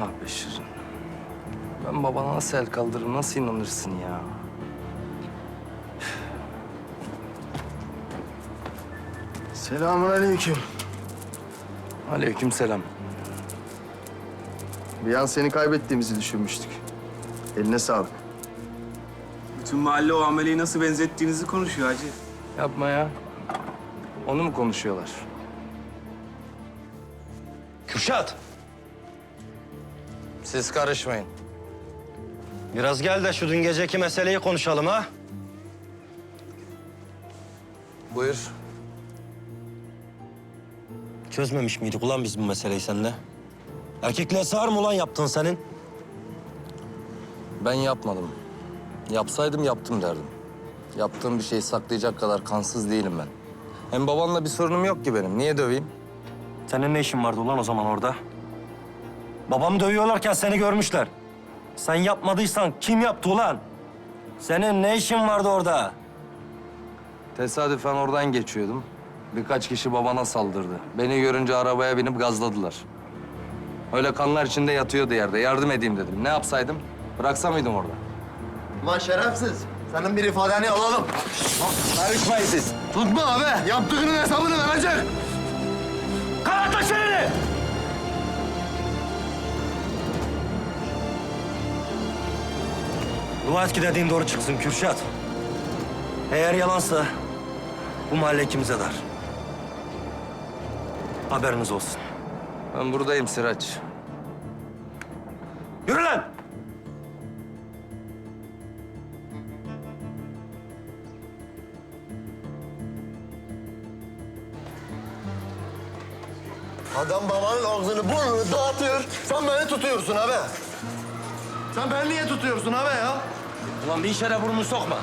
Ah be Şirin. Ben babana nasıl el kaldırırım, nasıl inanırsın ya? Selamun aleyküm. Aleyküm selam. Bir an seni kaybettiğimizi düşünmüştük. Eline sağlık. Bütün mahalle o ameleyi nasıl benzettiğinizi konuşuyor hacı. Yapma ya. Onu mu konuşuyorlar? Kürşat, Siz karışmayın. biraz gel de şu dün geceki meseleyi konuşalım ha. Buyur. Çözmemiş miydik ulan biz bu meseleyi seninle? Erkekliğe sığar mı ulan yaptın senin? Ben yapmadım. Yapsaydım yaptım derdim. Yaptığım bir şeyi saklayacak kadar kansız değilim ben. Hem babanla bir sorunum yok ki benim. Niye döveyim? Senin ne işin vardı ulan o zaman orada? Babamı dövüyorlarken seni görmüşler. Sen yapmadıysan kim yaptı ulan? Senin ne işin vardı orada? Tesadüfen oradan geçiyordum. Birkaç kişi babana saldırdı. Beni görünce arabaya binip gazladılar. Öyle kanlar içinde yatıyordu yerde. Yardım edeyim dedim. Ne yapsaydım? Bıraksa mıydım orada? Ulan şerefsiz. Senin bir ifadeni alalım. Karışmayın siz. Tutma abi. Yaptığının hesabını verecek. Kanatla çeneni! Dua et ki dediğin doğru çıksın Kürşat. Eğer yalansa bu mahalle ikimize dar. Haberiniz olsun. Ben buradayım Sıraç. Yürü lan! Adam babanın ağzını burnunu dağıtıyor. Sen beni tutuyorsun abi. Sen beni niye tutuyorsun abi ya? Ulan bir işe de burnunu sokma.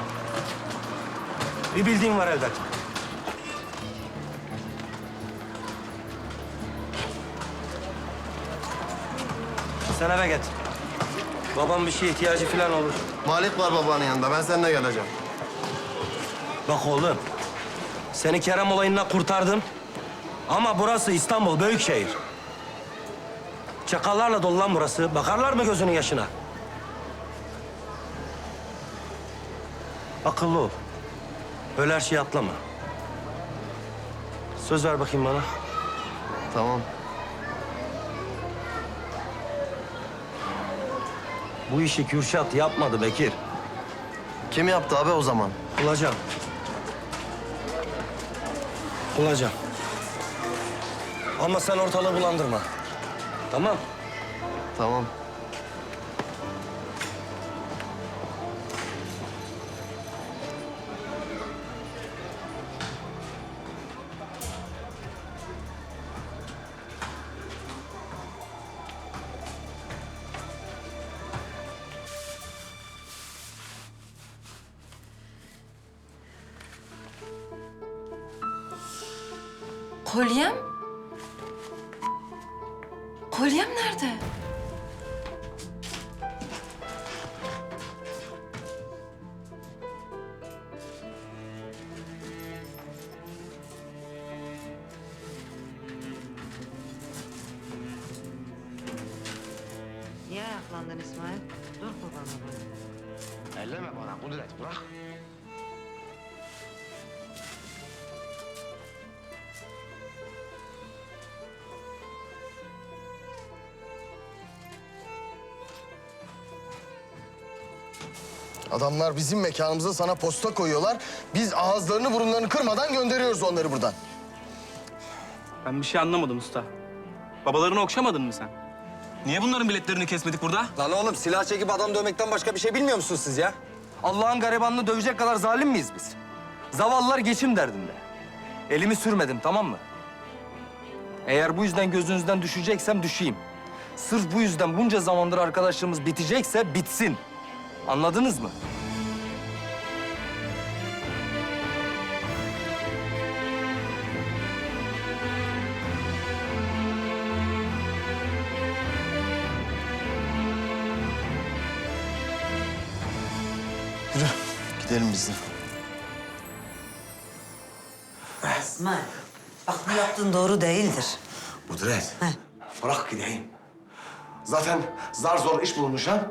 Bir bildiğin var elbet. Sen eve git. Babam bir şeye ihtiyacı falan olur. Malik var babanın yanında. Ben seninle geleceğim. Bak oğlum, seni Kerem olayından kurtardım. Ama burası İstanbul, büyük şehir. Çakallarla dolu lan burası. Bakarlar mı gözünün yaşına? Akıllı ol. Öyle her şeyi atlama. Söz ver bakayım bana. Tamam. Bu işi Kürşat yapmadı Bekir. Kim yaptı abi o zaman? Bulacağım. Bulacağım. Ama sen ortalığı bulandırma. Tamam. Tamam. Kolyem? Kolyem nerede? Niye ayaklandın İsmail? Dur kurban olayım. Elleme bana Kudret bırak. Adamlar bizim mekanımıza sana posta koyuyorlar. Biz ağızlarını burunlarını kırmadan gönderiyoruz onları buradan. Ben bir şey anlamadım usta. Babalarını okşamadın mı sen? Niye bunların biletlerini kesmedik burada? Lan oğlum silah çekip adam dövmekten başka bir şey bilmiyor musunuz siz ya? Allah'ın garibanını dövecek kadar zalim miyiz biz? Zavallılar geçim derdinde. Elimi sürmedim tamam mı? Eğer bu yüzden gözünüzden düşeceksem düşeyim. Sırf bu yüzden bunca zamandır arkadaşlığımız bitecekse bitsin. Anladınız mı? Yürü gidelim biz de. İsmail, bak bu yaptığın doğru değildir. Kudret, Heh. bırak gideyim. Zaten zar zor iş bulmuş ha.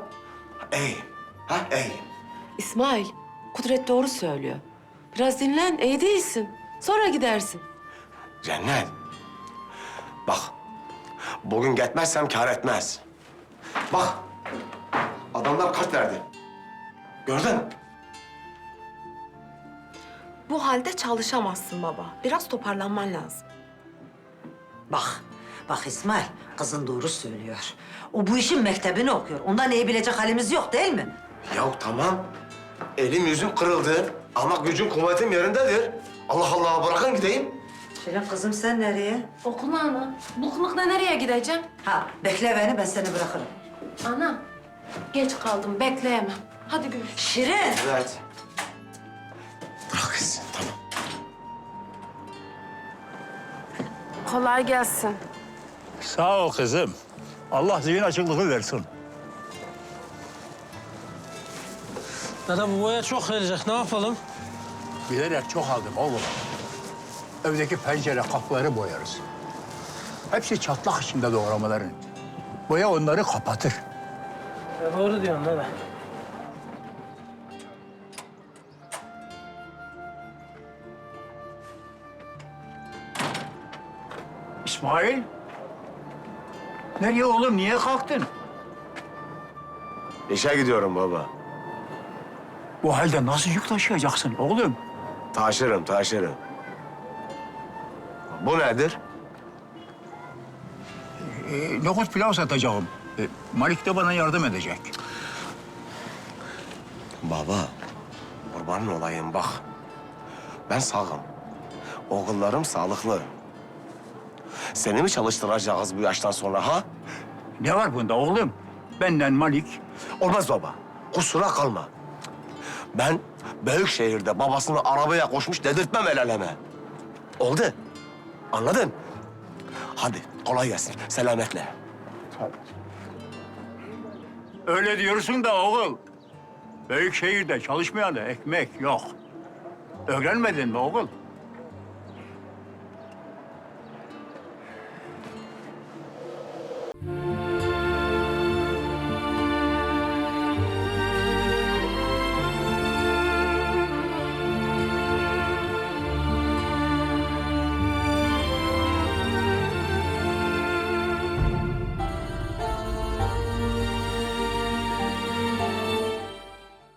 İyi. Ha iyi. İsmail, Kudret doğru söylüyor. Biraz dinlen, iyi değilsin. Sonra gidersin. Cennet. Bak. Bugün gitmezsem kar etmez. Bak. Adamlar kart verdi. Gördün? Bu halde çalışamazsın baba. Biraz toparlanman lazım. Bak, bak İsmail, kızın doğru söylüyor. O bu işin mektebini okuyor. Ondan iyi bilecek halimiz yok değil mi? Ya tamam. Elim yüzüm kırıldı ama gücüm kuvvetim yerindedir. Allah Allah bırakın gideyim. Şirin kızım sen nereye? Okula ana. Bıkmakla nereye gideceğim? Ha, bekle beni, ben seni bırakırım. Ana, geç kaldım. Bekleyemem. Hadi görüşürüz. Şirin! Evet. Bırak gitsin tamam. Kolay gelsin. Sağ ol kızım. Allah zihin açıklığı versin. Dede bu boya çok verecek. Ne yapalım? Bilerek çok aldım oğlum. Evdeki pencere kapıları boyarız. Hepsi çatlak içinde doğramaların. Boya onları kapatır. E, doğru diyorsun dede. İsmail. Nereye oğlum? Niye kalktın? İşe gidiyorum baba. Bu halde nasıl yük taşıyacaksın oğlum? Taşırım taşırım. Bu nedir? Ee, nohut pilav satacağım. Ee, Malik de bana yardım edecek. Baba, kurbanın olayım bak. Ben sağım. Oğullarım sağlıklı. Seni mi çalıştıracağız bu yaştan sonra ha? Ne var bunda oğlum? Benden Malik, Olmaz baba. Kusura kalma. Ben büyük şehirde babasını arabaya koşmuş dedirtmem el eleme. Oldu. Anladın? Hadi kolay gelsin. Selametle. Öyle diyorsun da oğul. Büyük şehirde çalışmayana ekmek yok. Öğrenmedin mi oğul?